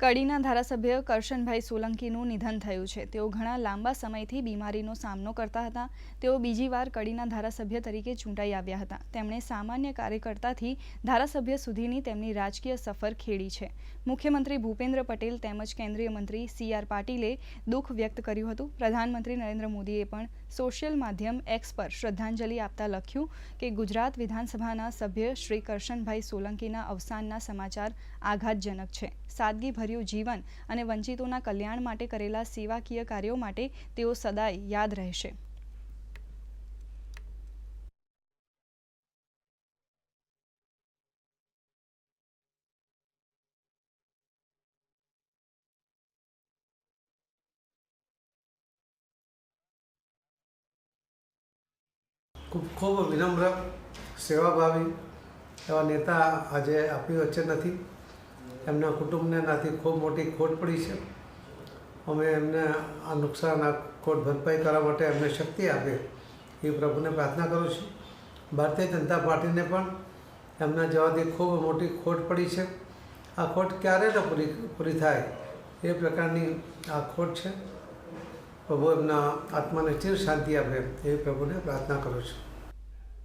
કડીના ધારાસભ્ય કરશનભાઈ સોલંકીનું નિધન થયું છે. તેઓ ઘણા લાંબા સમયથી બીમારીનો સામનો કરતા હતા. તેઓ બીજી વાર કડીના ધારાસભ્ય તરીકે ચૂંટાઈ આવ્યા હતા. તેમણે સામાન્ય કાર્યકર્તાથી ધારાસભ્ય સુધીની તેમની રાજકીય સફર ખેડી છે. મુખ્યમંત્રી ભૂપેન્દ્ર પટેલ તેમજ કેન્દ્રીય મંત્રી સી આર પાટીલે દુઃખ વ્યક્ત કર્યું હતું. પ્રધાનમંત્રી નરેન્દ્ર મોદીએ પણ સોશિયલ માધ્યમ એક્સ પર શ્રદ્ધાંજલિ આપતા લખ્યું કે ગુજરાત વિધાનસભાના સભ્ય શ્રી કરશનભાઈ સોલંકીના અવસાનના સમાચાર આઘાતજનક છે. સાદગીભર્યું જીવન અને વંચિતોના કલ્યાણ માટે કરેલા સેવાકીય કાર્યો માટે તેઓ સદાય યાદ રહેશે. ખૂબ ખૂબ વિનમ્ર, સેવાભાવી એવા નેતા આજે આપણી વચ્ચે નથી. એમના કુટુંબને એનાથી ખૂબ મોટી ખોટ પડી છે. અમે એમને આ નુકસાન આ ખોટ ભરપાઈ કરવા માટે એમને શક્તિ આપે. એ પ્રભુને પ્રાર્થના કરું છું. ભારતીય જનતા પાર્ટીને પણ એમના જવાથી ખૂબ મોટી ખોટ પડી છે. આ ખોટ ક્યારે ન પૂરી પૂરી થાય એ પ્રકારની આ ખોટ છે. પ્રભુ એમના આત્માને ચિર શાંતિ આપે એવી પ્રભુને પ્રાર્થના કરું છું.